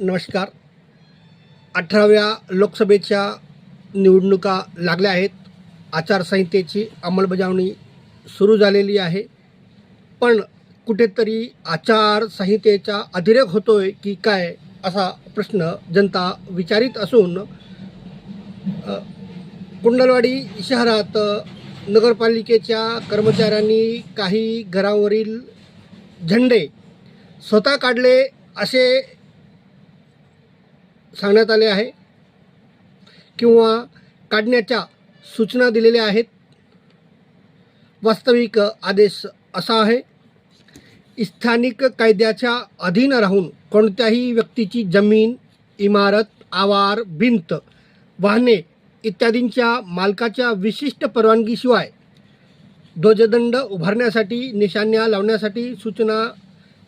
नमस्कार. अठराव्या लोकसभेच्या निवडणुका लागल्या आहेत. आचारसंहितेची अंमलबजावणी सुरू झालेली आहे. पण कुठेतरी आचारसंहितेचा अतिरेक होतो आहे की काय असा प्रश्न जनता विचारित असून कुंडलवाडी शहरात नगरपालिकेच्या कर्मचाऱ्यांनी काही घरावरील झेंडे स्वतः काढले असे सांगण्यात आले आहे किंवा काढण्याच्या सूचना दिलेल्या आहेत. वास्तविक आदेश असा आहे स्थानिक कायद्याच्या अधीन राहून कोणत्याही व्यक्तीची जमीन इमारत आवार भिंत वाहने इत्यादींच्या मालकाच्या विशिष्ट परवानगीशिवाय ध्वजदंड उभारण्यासाठी निशाण्या लावण्यासाठी सूचना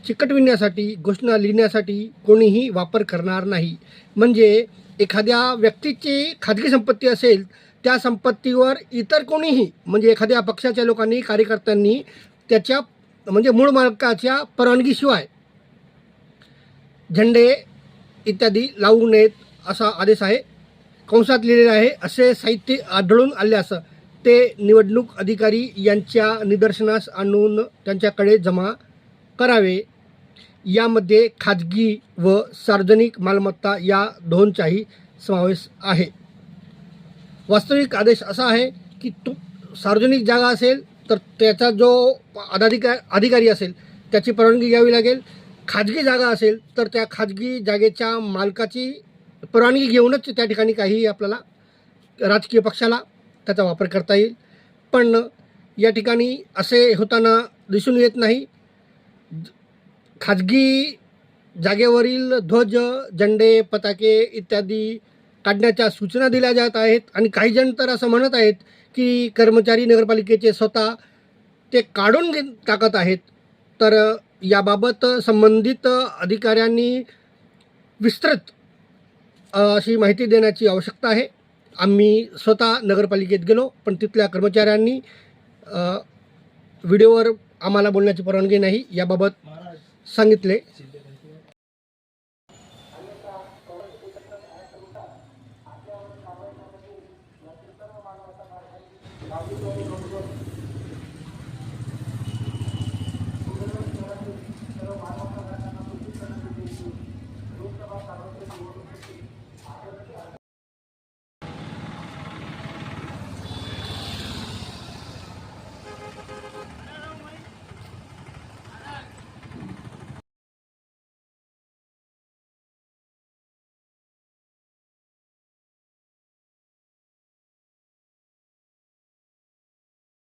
चिकटविण्यासाठी घोषणा लिहिण्यासाठी कोणीही वापर करणार नाही. म्हणजे एखाद्या व्यक्तीची खाजगी संपत्ती असेल त्या संपत्तीवर इतर कोणीही म्हणजे एखाद्या पक्षाच्या लोकांनी कार्यकर्त्यांनी त्याच्या म्हणजे मूळ मालकाच्या परवानगीशिवाय झेंडे इत्यादी लावू नयेत असा आदेश आहे. कंसात लिहिलेलं आहे असे साहित्य आढळून आल्यास ते निवडणूक अधिकारी यांच्या निदर्शनास आणून त्यांच्याकडे जमा करावे. यामध्ये खाजगी व सार्वजनिक मालमत्ता या दोनचाही समावेश आहे. वास्तविक आदेश असा आहे की तो सार्वजनिक जागा असेल तर त्याचा जो अदाधिका अधिकारी असेल त्याची परवानगी घ्यावी लागेल. खाजगी जागा असेल तर त्या खाजगी जागेच्या मालकाची परवानगी घेऊनच त्या ठिकाणी काही आपल्याला राजकीय पक्षाला त्याचा वापर करता येईल. पण या ठिकाणी असे होताना दिसून येत नाही. खाजगी जागेवरील ध्वज झेंडे पताके इत्यादी काढण्याच्या सूचना दिल्या जात आहेत. आणि काही जण तर असं म्हणत आहेत की कर्मचारी नगरपालिकेचे स्वतः ते काढून घे टाकत आहेत. तर याबाबत संबंधित अधिकाऱ्यांनी विस्तृत अशी माहिती देण्याची आवश्यकता आहे. आम्ही स्वतः नगरपालिकेत गेलो पण तिथल्या कर्मचाऱ्यांनी व्हिडिओवर आम्हाला बोलण्याची परवानगी नाही. याबाबत सांगितले.